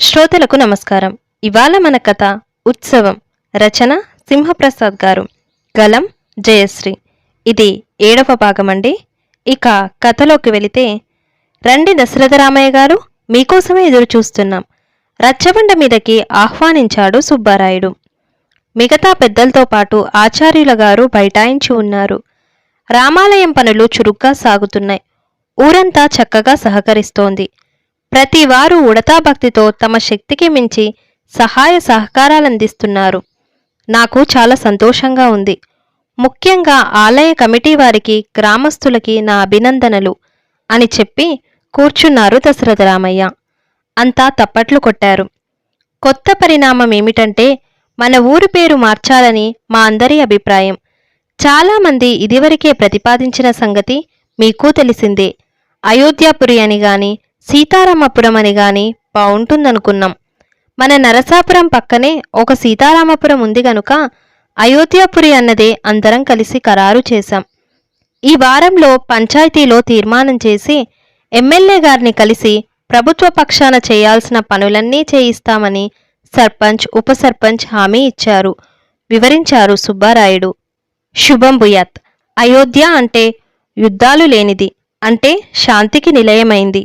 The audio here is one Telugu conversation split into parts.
శ్రోతలకు నమస్కారం. ఇవాళ మన కథ ఉత్సవం. రచన సింహప్రసాద్ గారు. గలం జయశ్రీ. ఇది ఏడవ భాగమండి. ఇక కథలోకి వెళితే రండి దశరథరామయ్య గారు మీకోసమే ఎదురు చూస్తున్నాం. రచ్చబండ మీదకి ఆహ్వానించాడు సుబ్బారాయుడు. మిగతా పెద్దలతో పాటు ఆచార్యుల గారు బైఠాయించి ఉన్నారు. రామాలయం పనులు చురుగ్గా సాగుతున్నాయి. ఊరంతా చక్కగా సహకరిస్తోంది. ప్రతి వారు ఉడతా భక్తితో తమ శక్తికి మించి సహాయ సహకారాలందిస్తున్నారు. నాకు చాలా సంతోషంగా ఉంది. ముఖ్యంగా ఆలయ కమిటీ వారికి గ్రామస్తులకి నా అభినందనలు అని చెప్పి కూర్చున్నారు దశరథరామయ్య అంతా తప్పట్లు కొట్టారు. కొత్త పరిణామం ఏమిటంటే మన ఊరి పేరు మార్చాలని మా అందరి అభిప్రాయం. చాలామంది ఇదివరకే ప్రతిపాదించిన సంగతి మీకు తెలిసిందే. అయోధ్యాపురి అని గాని సీతారామపురం అని గాని బావుంటుందనుకున్నాం. మన నరసాపురం పక్కనే ఒక సీతారామపురం ఉంది గనుక అయోధ్యాపురి అన్నదే అందరం కలిసి ఖరారు చేశాం. ఈ వారంలో పంచాయతీలో తీర్మానం చేసి ఎమ్మెల్యే గారిని కలిసి ప్రభుత్వ పక్షాన చేయాల్సిన పనులన్నీ చేయిస్తామని సర్పంచ్ ఉప సర్పంచ్ హామీ ఇచ్చారు. వివరించారు సుబ్బారాయుడు. శుభం భుయాత్. అయోధ్య అంటే యుద్ధాలు లేనిది అంటే శాంతికి నిలయమైంది.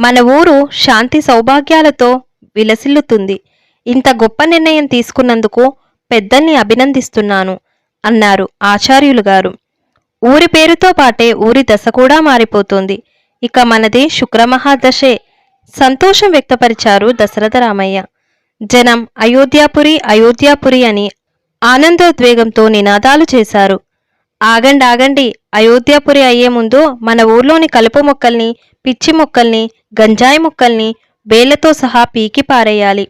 మన ఊరు శాంతి సౌభాగ్యాలతో విలసిల్లుతుంది. ఇంత గొప్ప నిర్ణయం తీసుకున్నందుకు పెద్దల్ని అభినందిస్తున్నాను అన్నారు ఆచార్యులు గారు. ఊరి పేరుతో పాటే ఊరి దశ కూడా మారిపోతుంది. ఇక మనది శుక్రమహాదశే. సంతోషం వ్యక్తపరిచారు దశరథ రామయ్య. జనం అయోధ్యాపురి అయోధ్యాపురి అని ఆనందోద్వేగంతో నినాదాలు చేశారు. ఆగండి ఆగండి అయోధ్యాపురి అయ్యే ముందు మన ఊర్లోని కలుపు మొక్కల్ని పిచ్చి మొక్కల్ని గంజాయి ముక్కల్ని వేళ్ళతో సహా పీకి పారేయాలి.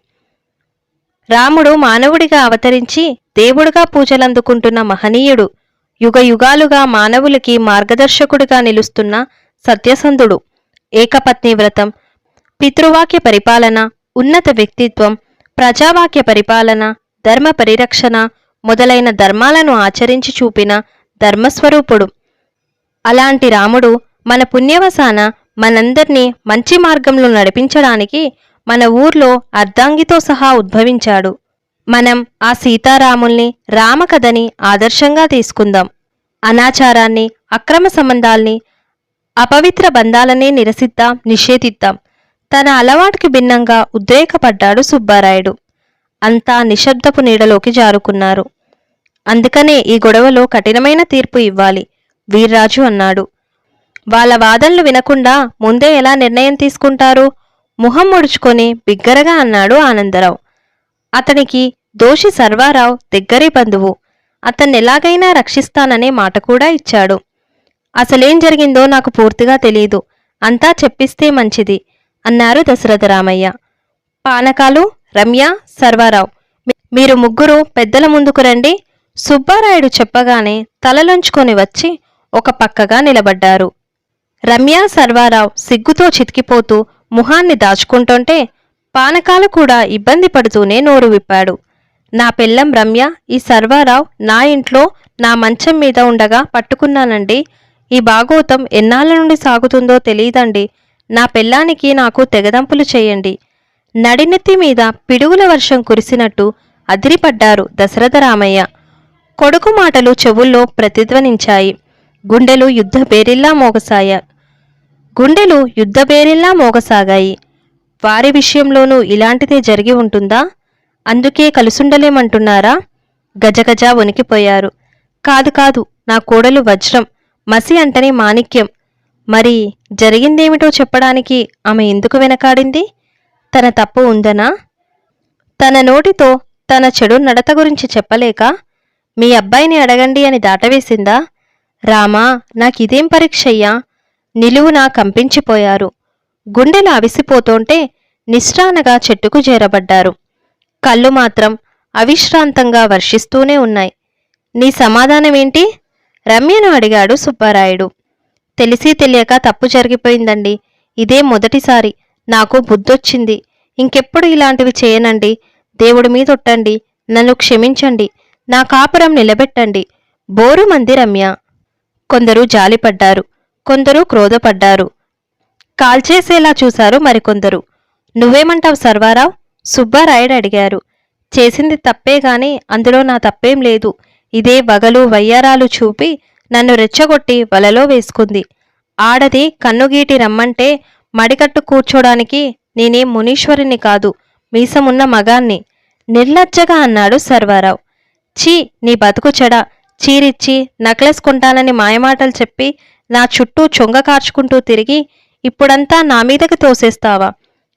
రాముడు మానవుడిగా అవతరించి దేవుడుగా పూజలందుకుంటున్న మహనీయుడు యుగ యుగాలుగా మానవులకి మార్గదర్శకుడిగా నిలుస్తున్న సత్యసంధుడు ఏకపత్ని వ్రతం పితృవాక్య పరిపాలన ఉన్నత వ్యక్తిత్వం ప్రజావాక్య పరిపాలన ధర్మ పరిరక్షణ మొదలైన ధర్మాలను ఆచరించి చూపిన ధర్మస్వరూపుడు. అలాంటి రాముడు మన పుణ్యవసాన మనందర్నీ మంచి మార్గంలో నడిపించడానికి మన ఊర్లో అర్ధాంగితో సహా ఉద్భవించాడు. మనం ఆ సీతారాముల్ని రామకథని ఆదర్శంగా తీసుకుందాం. అనాచారాన్ని అక్రమ సంబంధాల్ని అపవిత్ర బంధాలనే నిరసిద్దాం నిషేధిద్దాం. తన అలవాటుకి భిన్నంగా ఉద్రేకపడ్డాడు సుబ్బారాయుడు. అంతా నిశ్శబ్దపు నీడలోకి జారుకున్నారు. అందుకనే ఈ గొడవలో కఠినమైన తీర్పు ఇవ్వాలి వీర్రాజు అన్నాడు. వాళ్ళ వాదనలు వినకుండా ముందే ఎలా నిర్ణయం తీసుకుంటారు? ముఖం ముడుచుకొని బిగ్గరగా అన్నాడు ఆనందరావు. అతనికి దోషి సర్వారావు దగ్గరి బంధువు. అతన్ని ఎలాగైనా రక్షిస్తాననే మాట కూడా ఇచ్చాడు. అసలేం జరిగిందో నాకు పూర్తిగా తెలియదు అంతా చెప్పిస్తే మంచిది అన్నారు దశరథ రామయ్య. పానకాలు రమ్య సర్వారావు. మీరు ముగ్గురు పెద్దల ముందుకు రండి. సుబ్బారాయుడు చెప్పగానే తలలుంచుకొని వచ్చి ఒక పక్కగా నిలబడ్డారు. రమ్య సర్వారావు సిగ్గుతో చితికిపోతూ ముఖాన్ని దాచుకుంటుంటే పానకాలు కూడా ఇబ్బంది పడుతూనే నోరు విప్పాడు. నా పెళ్ళం రమ్య ఈ సర్వారావు నా ఇంట్లో నా మంచం మీద ఉండగా పట్టుకున్నానండి. ఈ భాగోతం ఎన్నాళ్ళ నుండి సాగుతుందో తెలియదండి. నా పెళ్ళానికి నాకు తెగదంపులు చేయండి. నడినెత్తి మీద పిడుగుల వర్షం కురిసినట్టు అదిరిపడ్డారు దశరథ రామయ్య. కొడుకు మాటలు చెవుల్లో ప్రతిధ్వనించాయి. గుండెలు యుద్ధ బేరిల్లా మోగసాయ. గుండెలు యుద్ధ బేరిల్లా మోగసాగాయి. వారి విషయంలోనూ ఇలాంటిదే జరిగి ఉంటుందా? అందుకే కలుసుండలేమంటున్నారా? గజగజ వణికిపోయారు. కాదు కాదు నా కోడలు వజ్రం మసి అంటనే మాణిక్యం. మరి జరిగిందేమిటో చెప్పడానికి ఆమె ఎందుకు వెనకాడింది? తన తప్పు ఉందనా? తన నోటితో తన చెడు నడత గురించి చెప్పలేక మీ అబ్బాయిని అడగండి అని దాటవేసిందా? రామా నాకిదేం పరీక్షయ్యా? నిలువునా కంపించిపోయారు. గుండెలు అవిసిపోతుంటే నిష్ఠానగా చెట్టుకు చేరబడ్డారు. కళ్ళు మాత్రం అవిశ్రాంతంగా వర్షిస్తూనే ఉన్నాయి. నీ సమాధానమేంటి? రమ్యను అడిగాడు సుబ్బారాయుడు. తెలిసి తెలియక తప్పు జరిగిపోయిందండి. ఇదే మొదటిసారి. నాకు బుద్ధొచ్చింది. ఇంకెప్పుడు ఇలాంటివి చేయనండి. దేవుడి మీదొట్టండి. నన్ను క్షమించండి. నా కాపురం నిలబెట్టండి. బోరు మంది రమ్య. కొందరు జాలిపడ్డారు కొందరు క్రోధపడ్డారు. కాల్చేసేలా చూశారు మరికొందరు. నువ్వేమంటావు సర్వారావు? సుబ్బారాయుడు అడిగారు. చేసింది తప్పే గాని అందులో నా తప్పేం లేదు. ఇదే వగలు వయ్యారాలు చూపి నన్ను రెచ్చగొట్టి వలలో వేసుకుంది. ఆడది కన్నుగీటి రమ్మంటే మడికట్టు కూర్చోడానికి నేనే మునీశ్వరిని కాదు మీసమున్న మగాన్ని. నిర్లజ్జగా అన్నాడు సర్వారావు. ఛీ నీ బతుకు చెడ. చీరిచ్చి నక్లెస్ కొంటానని మాయమాటలు చెప్పి నా చుట్టూ చొంగ కార్చుకుంటూ తిరిగి ఇప్పుడంతా నా మీదకి తోసేస్తావా?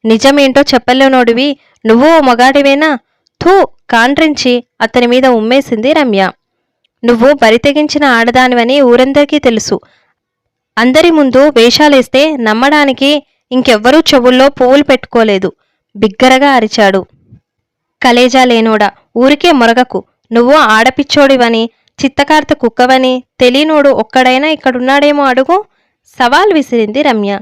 నిజమేంటో చెప్పలేనోడివి. నువ్వు ఓ మగాడివేనా? థూ కాండ్రించి అతని మీద ఉమ్మేసింది రమ్య. నువ్వు బరితెగించిన ఆడదానివని ఊరందరికీ తెలుసు. అందరి ముందు వేషాలేస్తే నమ్మడానికి ఇంకెవ్వరూ చెవుల్లో పువ్వులు పెట్టుకోలేదు. బిగ్గరగా అరిచాడు. కలేజా లేనోడా? ఊరికే మొరగకు. నువ్వు ఆడపిచ్చోడివని చిత్తకార్త కుక్కవని తెలియనోడు ఒక్కడైనా ఇక్కడున్నాడేమో అడుగు సవాల్ విసిరింది రమ్య.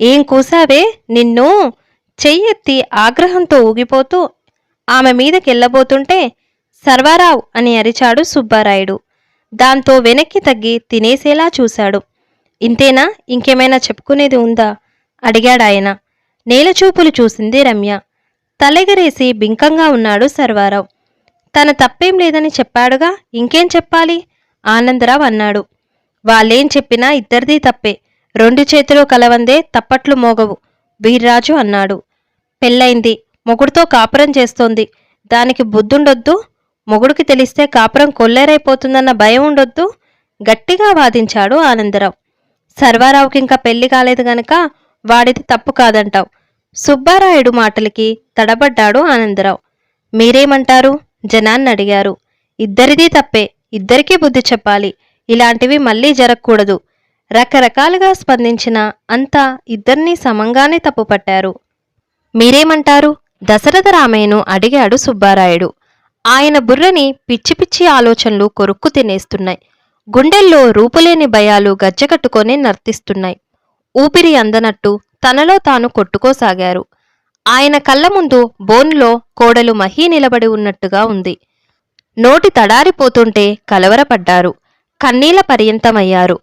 ఏం కూసావే? నిన్ను? చెయ్యెత్తి ఆగ్రహంతో ఊగిపోతూ ఆమె మీదకెళ్ళబోతుంటే సర్వారావు అని అరిచాడు సుబ్బారాయుడు. దాంతో వెనక్కి తగ్గి తినేసేలా చూశాడు. ఇంతేనా? ఇంకేమైనా చెప్పుకునేది ఉందా? అడిగాడాయన. నేలచూపులు చూసింది రమ్య. తలెగరేసి బింకంగా ఉన్నాడు సర్వారావు. తన తప్పేం లేదని చెప్పాడుగా ఇంకేం చెప్పాలి? ఆనందరావు అన్నాడు. వాళ్ళేం చెప్పినా ఇద్దరిది తప్పే. రెండు చేతులు కలవందే తప్పట్లు మోగవు వీర్రాజు అన్నాడు. పెళ్ళైంది మొగుడుతో కాపురం చేస్తోంది. దానికి బుద్ధుండొద్దు? మొగుడికి తెలిస్తే కాపురం కొల్లేరైపోతుందన్న భయం ఉండొద్దు? గట్టిగా వాదించాడు ఆనందరావు. సర్వారావుకి ఇంకా పెళ్ళి కాలేదు గనక వాడిది తప్పు కాదంటావు. సుబ్బారాయుడు మాటలకి తడబడ్డాడు ఆనందరావు. మీరేమంటారు? జనాన్ని అడిగారు ఇద్దరిది తప్పే ఇద్దరికీ బుద్ధి చెప్పాలి. ఇలాంటివి మళ్ళీ జరగకూడదు. రకరకాలుగా స్పందించిన అంతా ఇద్దరినీ సమంగానే తప్పుపట్టారు. మీరేమంటారు? దశరథ రామయ్యను అడిగాడు సుబ్బారాయుడు. ఆయన బుర్రని పిచ్చి పిచ్చి ఆలోచనలు కొరుక్కు తినేస్తున్నాయి. గుండెల్లో రూపులేని భయాలు గజ్జకట్టుకొని నర్తిస్తున్నాయి. ఊపిరి అందనట్టు తనలో తాను కొట్టుకోసాగారు. ఆయన కళ్ళ ముందు బోన్లో కోడలు మహీ నిలబడి ఉన్నట్టుగా ఉంది. నోటి తడారిపోతుంటే కలవరపడ్డారు. కన్నీల పర్యంతమయ్యారు.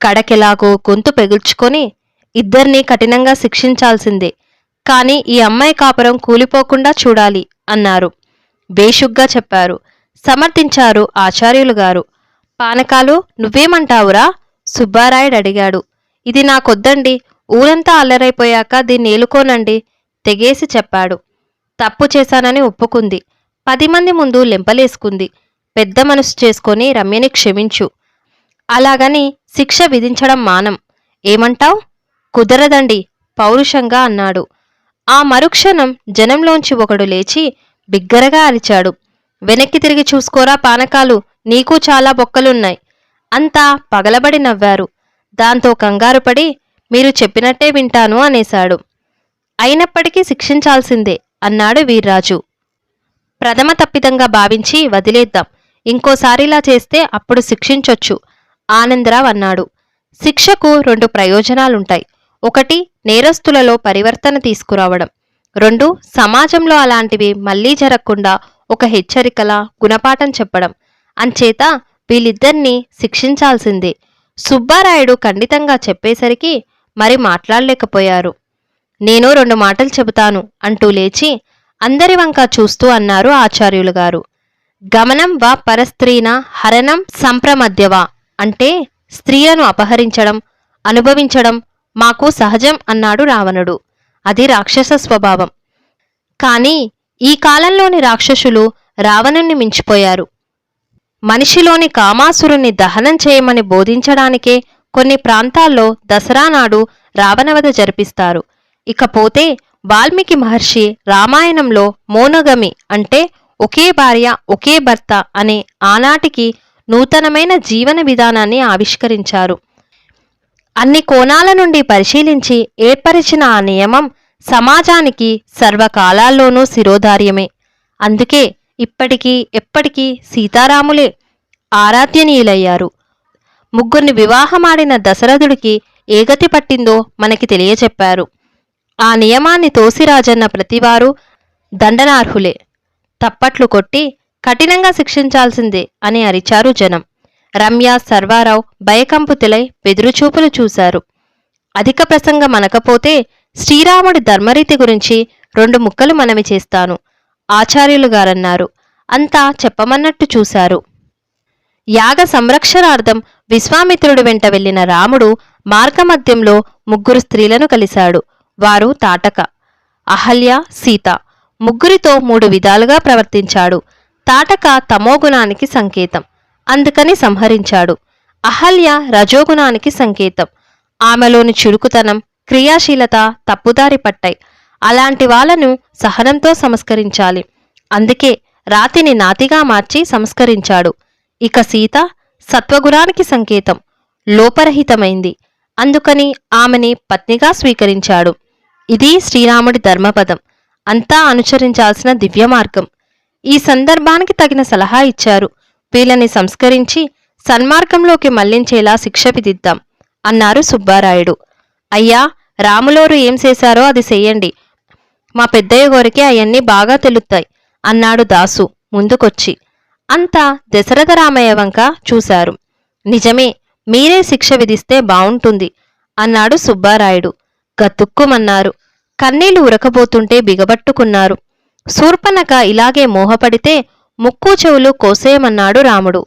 కడకెలాగో గొంతు పెగుల్చుకొని ఇద్దర్నీ కఠినంగా శిక్షించాల్సిందే. కాని ఈ అమ్మాయి కాపురం కూలిపోకుండా చూడాలి అన్నారు. బేషుగ్గా చెప్పారు. సమర్థించారు ఆచార్యులు గారు. పానకాలు నువ్వేమంటావురా? సుబ్బారాయుడు అడిగాడు ఇది నాకొద్దండి. ఊరంతా అల్లరైపోయాక దీన్ని ఏలుకోనండి. తెగేసి చెప్పాడు. తప్పు చేశానని ఒప్పుకుంది. పది మంది ముందు లెంపలేసుకుంది. పెద్ద మనసు చేసుకొని రమ్యని క్షమించు. అలాగని శిక్ష విధించడం మానం. ఏమంటావ్? కుదరదండి పౌరుషంగా అన్నాడు. ఆ మరుక్షణం జనంలోంచి ఒకడు లేచి బిగ్గరగా అరిచాడు. వెనక్కి తిరిగి చూసుకోరా పానకాలు నీకు చాలా బొక్కలున్నాయి. అంతా పగలబడి నవ్వారు. దాంతో కంగారుపడి మీరు చెప్పినట్టే వింటాను అనేశాడు. అయినప్పటికీ శిక్షించాల్సిందే అన్నాడు వీర్రాజు. ప్రథమ తప్పిదంగా భావించి వదిలేద్దాం. ఇంకోసారిలా చేస్తే అప్పుడు శిక్షించొచ్చు ఆనందరావు అన్నాడు. శిక్షకు రెండు ప్రయోజనాలుంటాయి. ఒకటి నేరస్తులలో పరివర్తన తీసుకురావడం. రెండు సమాజంలో అలాంటివి మళ్ళీ జరగకుండా ఒక హెచ్చరికల గుణపాఠం చెప్పడం. అంచేత వీళ్ళిద్దరినీ శిక్షించాల్సిందే. సుబ్బారాయుడు ఖండితంగా చెప్పేసరికి మరి మాట్లాడలేకపోయారు. నేను రెండు మాటలు చెబుతాను అంటూ లేచి అందరి వంక చూస్తూ అన్నారు ఆచార్యులు గారు. గమనం వా పరస్త్రీన హరణం సంప్రమద్యవా అంటే స్త్రీలను అపహరించడం అనుభవించడం మాకు సహజం అన్నాడు రావణుడు. అది రాక్షస స్వభావం. కానీ ఈ కాలంలోని రాక్షసులు రావణుణ్ణి మించిపోయారు. మనిషిలోని కామాసురుణ్ణి దహనం చేయమని బోధించడానికే కొన్ని ప్రాంతాల్లో దసరా నాడు రావణవధ జరిపిస్తారు. ఇకపోతే వాల్మీకి మహర్షి రామాయణంలో మోనగమి అంటే ఒకే భార్య ఒకే భర్త అనే ఆనాటికి నూతనమైన జీవన విధానాన్ని ఆవిష్కరించారు. అన్ని కోణాల నుండి పరిశీలించి ఏర్పరిచిన ఆ నియమం సమాజానికి సర్వకాలాల్లోనూ శిరోధార్యమే. అందుకే ఇప్పటికీ ఎప్పటికీ సీతారాములే ఆరాధ్యనీయులయ్యారు. ముగ్గురిని వివాహమాడిన దశరథుడికి ఏగతి పట్టిందో మనకి తెలియచెప్పారు. ఆ నియమాన్ని తోసిరాజన్న ప్రతివారు దండనార్హులే. తప్పట్లు కొట్టి కఠినంగా శిక్షించాల్సిందే అని అరిచారు జనం. రమ్య సర్వారావు భయకంపుతులై బెదురుచూపులు చూశారు. అధిక ప్రసంగం అనకపోతే శ్రీరాముడి ధర్మరీతి గురించి రెండు ముక్కలు మనవి చేస్తాను ఆచార్యులు గారన్నారు. అంతా చెప్పమన్నట్టు చూశారు. యాగ సంరక్షణార్థం విశ్వామిత్రుడి వెంట వెళ్ళిన రాముడు మార్గమధ్యంలో ముగ్గురు స్త్రీలను కలిశాడు. వారు తాటక. అహల్య సీత. ముగ్గురితో మూడు విధాలుగా ప్రవర్తించాడు. తాటక తమోగుణానికి సంకేతం. అందుకని సంహరించాడు. అహల్య రజోగుణానికి సంకేతం. ఆమెలోని చురుకుతనం క్రియాశీలత తప్పుదారి పట్టాయి. అలాంటి వాళ్ళను సహనంతో సంస్కరించాలి. అందుకే రాతిని నాతిగా మార్చి సంస్కరించాడు. ఇక సీత సత్వగుణానికి సంకేతం. లోపరహితమైంది. అందుకని ఆమెని పత్నిగా స్వీకరించాడు. ఇది శ్రీరాముడి ధర్మపదం. అంతా అనుసరించాల్సిన దివ్య మార్గం ఈ సందర్భానికి తగిన సలహా ఇచ్చారు. వీళ్ళని సంస్కరించి సన్మార్గంలోకి మళ్ళించేలా శిక్ష విధిద్దాం అన్నారు సుబ్బారాయుడు. అయ్యా రాములోరు ఏం చేశారో అది చెయ్యండి. మా పెద్దయ్య గోరికి అవన్నీ బాగా తెలుస్తాయి అన్నాడు దాసు ముందుకొచ్చి. అంతా దశరథ రామయ్య వంక చూశారు. నిజమే మీరే శిక్ష విధిస్తే బావుంటుంది అన్నాడు సుబ్బారాయుడు. గతుక్కుమన్నారు కన్నీళ్ళు ఉరకబోతుంటే బిగబట్టుకున్నారు. శూర్పనక ఇలాగే మోహపడితే ముక్కు చెవులు కోసేయమన్నాడు రాముడు.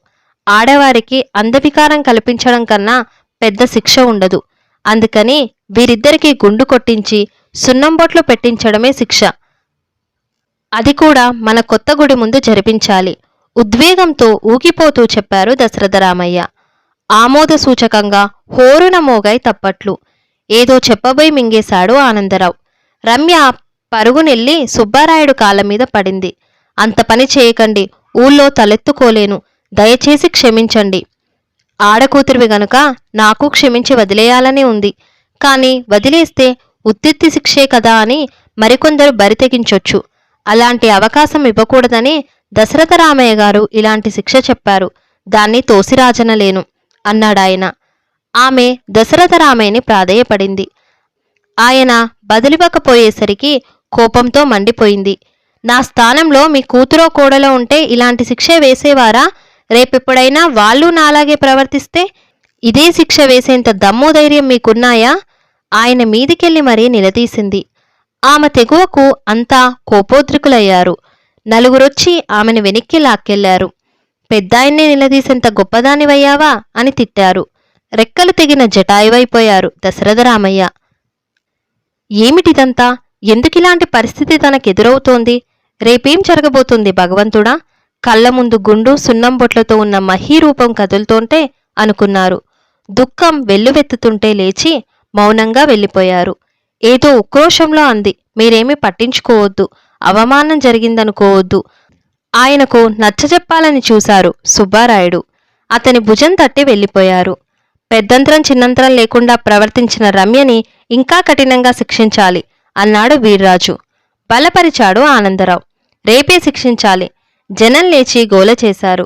ఆడవారికి అందవికారం కల్పించడం కన్నా పెద్ద శిక్ష ఉండదు. అందుకని వీరిద్దరికీ గుండు కొట్టించి సున్నంబొట్లు పెట్టించడమే శిక్ష. అది కూడా మన కొత్త గుడి ముందు జరిపించాలి. ఉద్వేగంతో ఊగిపోతూ చెప్పారు దశరథరామయ్య ఆమోద సూచకంగా హోరున మోగాయి తప్పట్లు. ఏదో చెప్పబోయి మింగేశాడు ఆనందరావు. రమ్య పరుగునెళ్ళి సుబ్బారాయుడు కాళ్ళ మీద పడింది. అంత పని చేయకండి ఊళ్ళో తలెత్తుకోలేను దయచేసి క్షమించండి. ఆడకూతురివి గనుక నాకు క్షమించి వదిలేయాలని ఉంది. కాని వదిలేస్తే ఉత్తిత్తి శిక్షే కదా అని మరికొందరు బరితెగించొచ్చు అలాంటి అవకాశం ఇవ్వకూడదని దశరథ రామయ్య గారు ఇలాంటి శిక్ష చెప్పారు. దాన్ని తోసిరాజనలేను అన్నాడాయన. ఆమె దశరథరామయ్యని ప్రాధేయపడింది. ఆయన బదిలివ్వకపోయేసరికి కోపంతో మండిపోయింది. నా స్థానంలో మీ కూతురో కోడలో ఉంటే ఇలాంటి శిక్ష వేసేవారా? రేపెప్పుడైనా వాళ్ళు నాలాగే ప్రవర్తిస్తే ఇదే శిక్ష వేసేంత దమ్ము ధైర్యం మీకున్నాయా? ఆయన మీదికెళ్ళి మరీ నిలదీసింది. ఆమె తెగువకు అంతా కోపోద్రికులయ్యారు. నలుగురొచ్చి ఆమెను వెనక్కి లాక్కెళ్ళారు. పెద్దాయన్నే నిలదీసేంత గొప్పదానివయ్యావా? అని తిట్టారు. రెక్కలు తెగిన జటాయువైపోయారు దశరథరామయ్య ఏమిటిదంతా? ఎందుకిలాంటి పరిస్థితి తనకెదురవుతోంది? రేపేం జరగబోతుంది భగవంతుడా? కళ్ళ ముందు గుండు సున్నం బొట్లతో ఉన్న మహీరూపం కదులుతోంటే అనుకున్నారు. దుఃఖం వెల్లువెత్తుతుంటే లేచి మౌనంగా వెళ్ళిపోయారు. ఏదో ఉక్రోషంలో అంది. మీరేమీ పట్టించుకోవద్దు. అవమానం జరిగిందనుకోవద్దు. ఆయనకు నచ్చజెప్పాలని చూశారు సుబ్బారాయుడు. అతని భుజం తట్టి వెళ్ళిపోయారు. పెద్దంతరం చిన్నంతరం లేకుండా ప్రవర్తించిన రమ్యని ఇంకా కఠినంగా శిక్షించాలి అన్నాడు వీర్రాజు. బలపరిచాడు ఆనందరావు. రేపే శిక్షించాలి. జనం లేచి గోల చేశారు.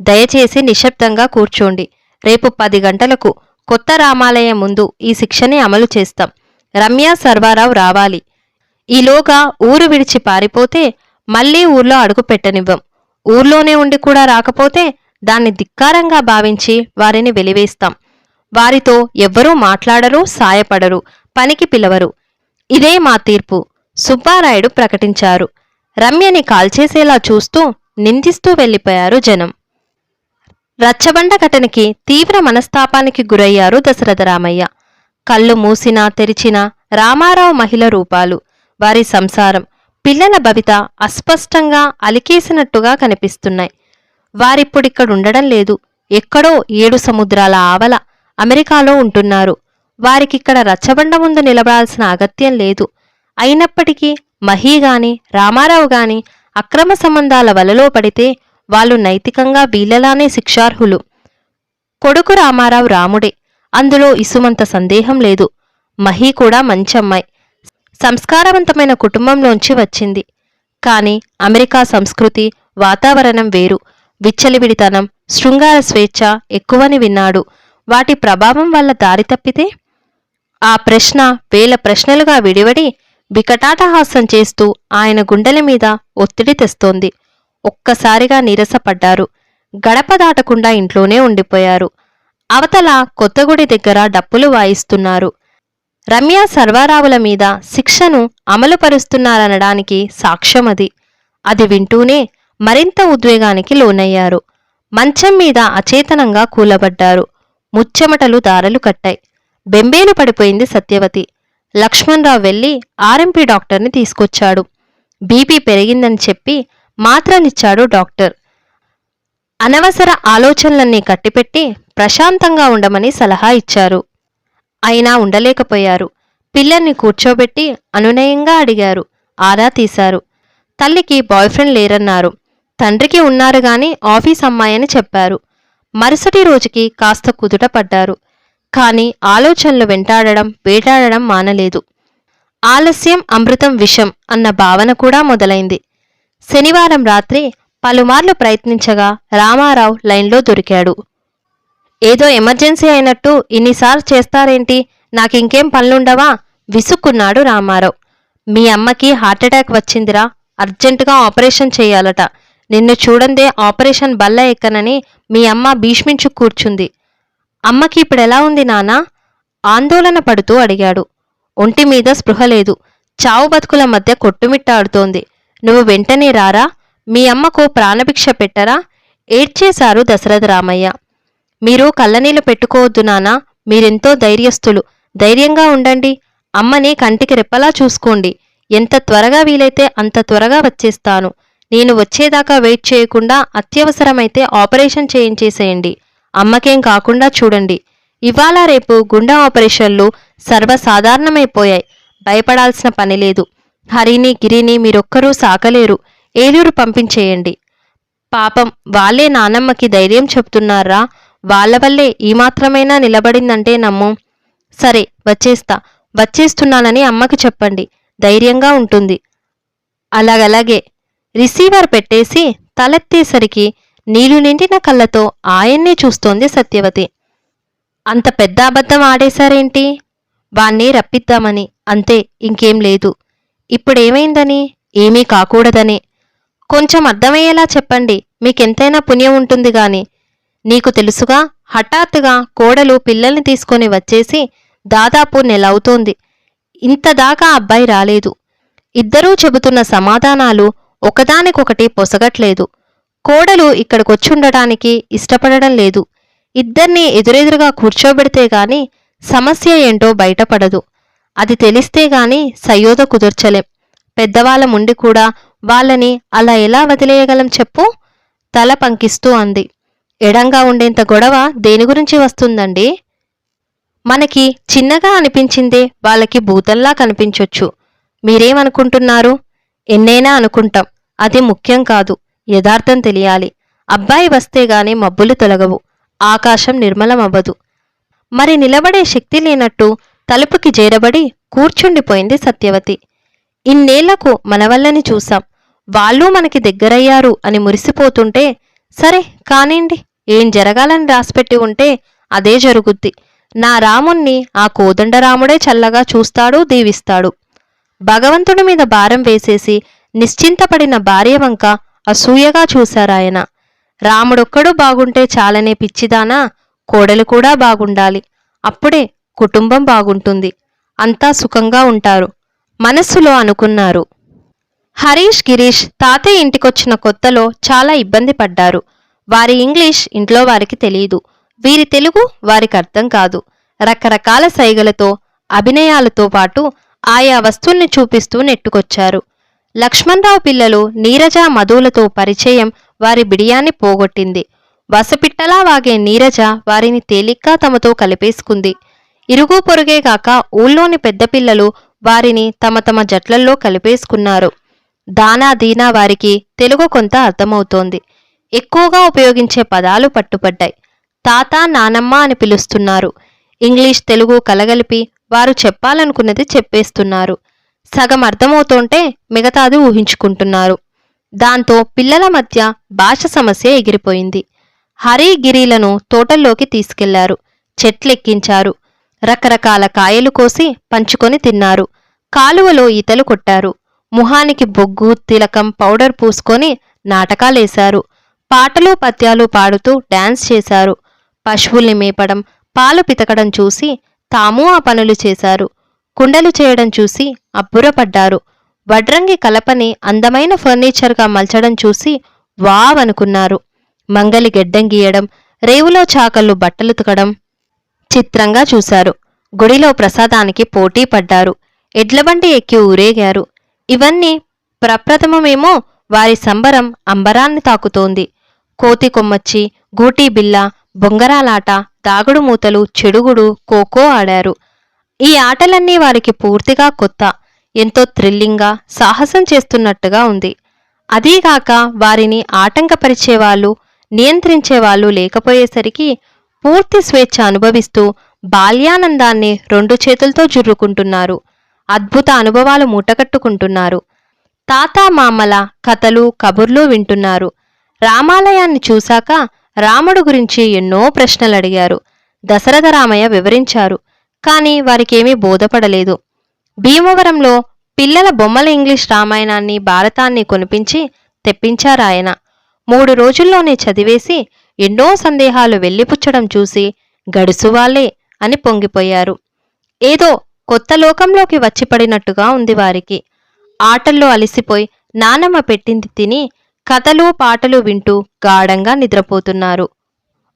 దయచేసి నిశ్శబ్దంగా కూర్చోండి. రేపు పది గంటలకు కొత్త రామాలయం ముందు ఈ శిక్షని అమలు చేస్తాం. రమ్య సర్వారావు రావాలి. ఈలోగా ఊరు విడిచి పారిపోతే మళ్ళీ ఊర్లో అడుగు పెట్టనివ్వం. ఊర్లోనే ఉండి కూడా రాకపోతే దాన్ని ధిక్కారంగా భావించి వారిని వెలివేస్తాం. వారితో ఎవ్వరూ మాట్లాడరు సాయపడరు పనికి పిలవరు. ఇదే మా తీర్పు. సుబ్బారాయుడు ప్రకటించారు. రమ్యని కాల్చేసేలా చూస్తూ నిందిస్తూ వెళ్ళిపోయారు జనం. రచ్చబండ ఘటనకి తీవ్ర మనస్తాపానికి గురయ్యారు దశరథరామయ్య కళ్ళు మూసినా తెరిచినా రామారావు మహిళ రూపాలు. వారి సంసారం పిల్లల భవిత అస్పష్టంగా అలికేసినట్టుగా కనిపిస్తున్నాయి. వారిప్పుడిక్కడుండడం లేదు. ఎక్కడో ఏడు సముద్రాల ఆవల అమెరికాలో ఉంటున్నారు. వారికిక్కడ రచ్చబండ ముందు నిలబడాల్సిన అగత్యం లేదు. అయినప్పటికీ మహీ గాని రామారావు గాని అక్రమ సంబంధాల వలలో పడితే వాళ్ళు నైతికంగా వీళ్ళలానే శిక్షార్హులు. కొడుకు రామారావు రాముడే. అందులో ఇసుమంత సందేహం లేదు. మహీ కూడా మంచమ్మాయి. సంస్కారవంతమైన కుటుంబంలోంచి వచ్చింది. కాని అమెరికా సంస్కృతి వాతావరణం వేరు. విచ్చలివిడితనం శృంగార స్వేచ్ఛ ఎక్కువని విన్నాడు. వాటి ప్రభావం వల్ల దారి తప్పితే? ఆ ప్రశ్న వేల ప్రశ్నలుగా విడివడి వికటాటహాసం చేస్తూ ఆయన గుండెల మీద ఒత్తిడి తెస్తోంది. ఒక్కసారిగా నీరసపడ్డారు. గడప దాటకుండా ఇంట్లోనే ఉండిపోయారు. అవతల కొత్తగుడి దగ్గర డప్పులు వాయిస్తున్నారు. రమ్య సర్వారావుల మీద శిక్షను అమలుపరుస్తున్నారనడానికి సాక్ష్యం అది. అది వింటూనే మరింత ఉద్వేగానికి లోనయ్యారు. మంచం మీద అచేతనంగా కూలబడ్డారు. ముచ్చెమటలు దారలు కట్టాయి. బెంబేలు పడిపోయింది సత్యవతి. లక్ష్మణరావు వెళ్ళి ఆర్ఎంపీ డాక్టర్ని తీసుకొచ్చాడు. బీపీ పెరిగిందని చెప్పి మాత్రలిచ్చాడు డాక్టర్. అనవసర ఆలోచనలన్నీ కట్టిపెట్టి ప్రశాంతంగా ఉండమని సలహా ఇచ్చారు. అయినా ఉండలేకపోయారు. పిల్లల్ని కూర్చోబెట్టి అనునయంగా అడిగారు. ఆరా తీశారు. తల్లికి బాయ్ ఫ్రెండ్ లేరన్నారు. తండ్రికి ఉన్నారు గాని ఆఫీస్ అమ్మాయని చెప్పారు. మరుసటి రోజుకి కాస్త కుదుట పడ్డారు. కాని ఆలోచనలు వెంటాడడం వేటాడడం మానలేదు. ఆలస్యం అమృతం విషం అన్న భావన కూడా మొదలైంది. శనివారం రాత్రి పలుమార్లు ప్రయత్నించగా రామారావు లైన్లో దొరికాడు. ఏదో ఎమర్జెన్సీ అయినట్టు ఇన్నిసార్లు చేస్తారేంటి? నాకింకేం పనులుండవా? విసుక్కున్నాడు రామారావు. మీ అమ్మకి హార్ట్అటాక్ వచ్చిందిరా. అర్జెంటుగా ఆపరేషన్ చేయాలట. నిన్ను చూడందే ఆపరేషన్ బల్ల ఎక్కనని మీ అమ్మ భీష్మించు కూర్చుంది. అమ్మకి ఇప్పుడెలా ఉంది నానా? ఆందోళన పడుతూ అడిగాడు. ఒంటి మీద స్పృహ లేదు. చావు బతుకుల మధ్య కొట్టుమిట్టాడుతోంది. నువ్వు వెంటనే రారా? మీ అమ్మకు ప్రాణభిక్ష పెట్టరా? ఏడ్చేశారు దశరథ రామయ్య. మీరు కళ్ళనీళ్ళు పెట్టుకోవద్దు నానా. మీరెంతో ధైర్యస్తులు ధైర్యంగా ఉండండి. అమ్మని కంటికి రెప్పలా చూసుకోండి. ఎంత త్వరగా వీలైతే అంత త్వరగా వచ్చేస్తాను. నేను వచ్చేదాకా వెయిట్ చేయకుండా అత్యవసరమైతే ఆపరేషన్ చేయించేసేయండి. అమ్మకేం కాకుండా చూడండి. ఇవాళ రేపు గుండె ఆపరేషన్లు సర్వసాధారణమైపోయాయి. భయపడాల్సిన పని లేదు. హరిని గిరిని మీరొక్కరూ సాకలేరు. ఏలూరు పంపించేయండి. పాపం వాళ్ళే నానమ్మకి ధైర్యం చెప్తున్నారా? వాళ్ళ వల్లే ఈ మాత్రమైనా నిలబడిందంటే నమ్ము. సరే వచ్చేస్తా. వచ్చేస్తున్నానని అమ్మకి చెప్పండి. ధైర్యంగా ఉంటుంది. అలాగలాగే రిసీవర్ పెట్టేసి తలెత్తేసరికి నీళ్ళు నిండిన కళ్ళతో ఆయన్నే చూస్తోంది సత్యవతి. అంత పెద్ద అబద్ధం ఆడేశారేంటి? వాణ్ణి రప్పిద్దామని అంతే ఇంకేం లేదు. ఇప్పుడేమైందని? ఏమీ కాకూడదని. కొంచెం అర్థమయ్యేలా చెప్పండి. మీకెంతైనా పుణ్యం ఉంటుంది గాని. నీకు తెలుసుగా హఠాత్తుగా కోడలు పిల్లల్ని తీసుకొని వచ్చేసి దాదాపు నెలవుతోంది. ఇంతదాకా అబ్బాయి రాలేదు. ఇద్దరూ చెబుతున్న సమాధానాలు ఒకదానికొకటి పొసగట్లేదు. కోడలు ఇక్కడికొచ్చుండటానికి ఇష్టపడడం లేదు. ఇద్దరినీ ఎదురెదురుగా కూర్చోబెడితే గాని సమస్య ఏంటో బయటపడదు. అది తెలిస్తే గాని సయోధ కుదర్చలేం. పెద్దవాళ్ళముండి కూడా వాళ్ళని అలా ఎలా వదిలేయగలం చెప్పు? తల పంకిస్తూ అంది. ఎడంగా ఉండేంత గొడవ దేని గురించి వస్తుందండి? మనకి చిన్నగా అనిపించిందే వాళ్ళకి భూతంలా కనిపించొచ్చు. మీరేమనుకుంటున్నారు? ఎన్నైనా అనుకుంటాం. అది ముఖ్యం కాదు. యథార్థం తెలియాలి. అబ్బాయి వస్తే గాని మబ్బులు తొలగవు. ఆకాశం నిర్మలమవ్వదు. మరి నిలబడే శక్తి లేనట్టు తలుపుకి చేరబడి కూర్చుండిపోయింది సత్యవతి. ఇన్నేళ్ళకు మన వల్లని చూశాం. వాళ్ళు మనకి దగ్గరయ్యారు అని మురిసిపోతుంటే సరే కానిండి ఏం జరగాలని రాసిపెట్టి ఉంటే అదే జరుగుద్ది. నా రాముణ్ణి ఆ కోదండరాముడే చల్లగా చూస్తాడు దీవిస్తాడు. భగవంతుడి మీద భారం వేసేసి నిశ్చింతపడిన భార్య వంక అసూయగా చూశారాయన రాముడొక్కడు బాగుంటే చాలనే పిచ్చిదానా కోడలు కూడా బాగుండాలి. అప్పుడే కుటుంబం బాగుంటుంది. అంతా సుఖంగా ఉంటారు. మనస్సులో అనుకున్నారు. హరీష్ గిరీష్ తాతయ్య ఇంటికొచ్చిన కొత్తలో చాలా ఇబ్బంది పడ్డారు. వారి ఇంగ్లీష్ ఇంట్లో వారికి తెలియదు వీరి తెలుగు వారికి అర్థం కాదు. రకరకాల సైగలతో అభినయాలతో పాటు ఆయా వస్తువుల్ని చూపిస్తూ నెట్టుకొచ్చారు. లక్ష్మణరావు పిల్లలు నీరజ మధులతో పరిచయం వారి బిడియాన్ని పోగొట్టింది. వసపిట్టలా వాగే నీరజ వారిని తేలిగ్గా తమతో కలిపేసుకుంది. ఇరుగు పొరుగే కాక ఊళ్ళోని పెద్ద పిల్లలు వారిని తమ తమ జట్లల్లో కలిపేసుకున్నారు. దానా దీనా వారికి తెలుగు కొంత అర్థమవుతోంది. ఎక్కువగా ఉపయోగించే పదాలు పట్టుపడ్డాయి. తాత నానమ్మ అని పిలుస్తున్నారు. ఇంగ్లీష్ తెలుగు కలగలిపి వారు చెప్పాలనుకున్నది చెప్పేస్తున్నారు. సగం అర్థమవుతుంటే మిగతాది ఊహించుకుంటున్నారు. దాంతో పిల్లల మధ్య భాష సమస్య ఎగిరిపోయింది. హరి గిరిలను తోటల్లోకి తీసుకెళ్ళారు. చెట్లెక్కించారు. రకరకాల కాయలు కోసి పంచుకొని తిన్నారు. కాలువలో ఈతలు కొట్టారు. ముఖానికి బొగ్గు తిలకం పౌడర్ పూసుకొని నాటకాలేశారు. పాటలు పద్యాలు పాడుతూ డాన్స్ చేశారు. పశువుల్ని మేపడం పాలు పితకడం చూసి తాము ఆ పనులు చేశారు. కుండలు చేయడం చూసి అబ్బురపడ్డారు. వడ్రంగి కలపని అందమైన ఫర్నిచర్గా మలచడం చూసి వావ్ అనుకున్నారు మంగలి గెడ్డం గీయడం రేవులో చాకళ్ళు బట్టలు ఉతకడం చిత్రంగా చూశారు. గుడిలో ప్రసాదానికి పోటీ పడ్డారు. ఎడ్లబండి ఎక్కి ఊరేగారు. ఇవన్నీ ప్రప్రథమమేమో వారి సంబరం అంబరాన్ని తాకుతోంది. కోతి కొమ్మచ్చి గూటీ బిల్ల బొంగరాలాట దాగుడు మూతలు చెడుగుడు ఖోఖో ఆడారు. ఈ ఆటలన్నీ వారికి పూర్తిగా కొత్త ఎంతో థ్రిల్లింగ్గా సాహసం చేస్తున్నట్టుగా ఉంది. అదీగాక వారిని ఆటంకపరిచేవాళ్ళు నియంత్రించేవాళ్ళు లేకపోయేసరికి పూర్తి స్వేచ్ఛ అనుభవిస్తూ బాల్యానందాన్ని రెండు చేతులతో జుర్రుకుంటున్నారు. అద్భుత అనుభవాలు మూటకట్టుకుంటున్నారు తాత మామల కథలు కబుర్లు వింటున్నారు. రామాలయాన్ని చూశాక రాముడు గురించి ఎన్నో ప్రశ్నలు అడిగారు దశరథ రామయ్య వివరించారు. కానీ వారికేమీ బోధపడలేదు. భీమవరంలో పిల్లల బొమ్మల ఇంగ్లీష్ రామాయణాన్ని భారతాన్ని కొనిపించి తెప్పించారాయన. మూడు రోజుల్లోనే చదివేసి ఎన్నో సందేహాలు వెళ్ళిపుచ్చడం చూసి గడుసువాలే అని పొంగిపోయారు. ఏదో కొత్త లోకంలోకి వచ్చిపడినట్టుగా ఉంది వారికి. ఆటల్లో అలసిపోయి నానమ్మ పెట్టింది తిని కథలు పాటలు వింటూ గాఢంగా నిద్రపోతున్నారు.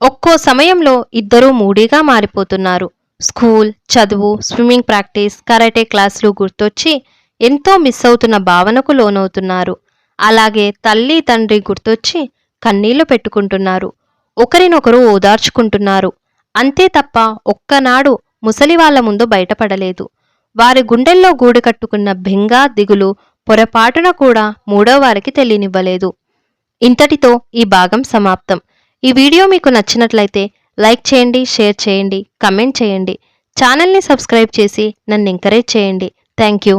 ఒక్కో సమయంలో ఇద్దరూ మూడీగా మారిపోతున్నారు. స్కూల్ చదువు స్విమ్మింగ్ ప్రాక్టీస్ కరాటే క్లాసులు గుర్తొచ్చి ఎంతో మిస్ అవుతున్న భావనకు లోనవుతున్నారు. అలాగే తల్లి తండ్రి గుర్తొచ్చి కన్నీళ్ళు పెట్టుకుంటున్నారు. ఒకరినొకరు ఓదార్చుకుంటున్నారు. అంతే తప్ప ఒక్కనాడు ముసలి వాళ్ళ ముందు బయటపడలేదు. వారి గుండెల్లో గూడు కట్టుకున్న బెంగ దిగులు పొరపాటున కూడా మూడో వారికి తెలియనివ్వలేదు. ఇంతటితో ఈ భాగం సమాప్తం. ఈ వీడియో మీకు నచ్చినట్లయితే లైక్ చేయండి షేర్ చేయండి కమెంట్ చేయండి. ఛానల్ని సబ్స్క్రైబ్ చేసి నన్ను ఎంకరేజ్ చేయండి. Thank you.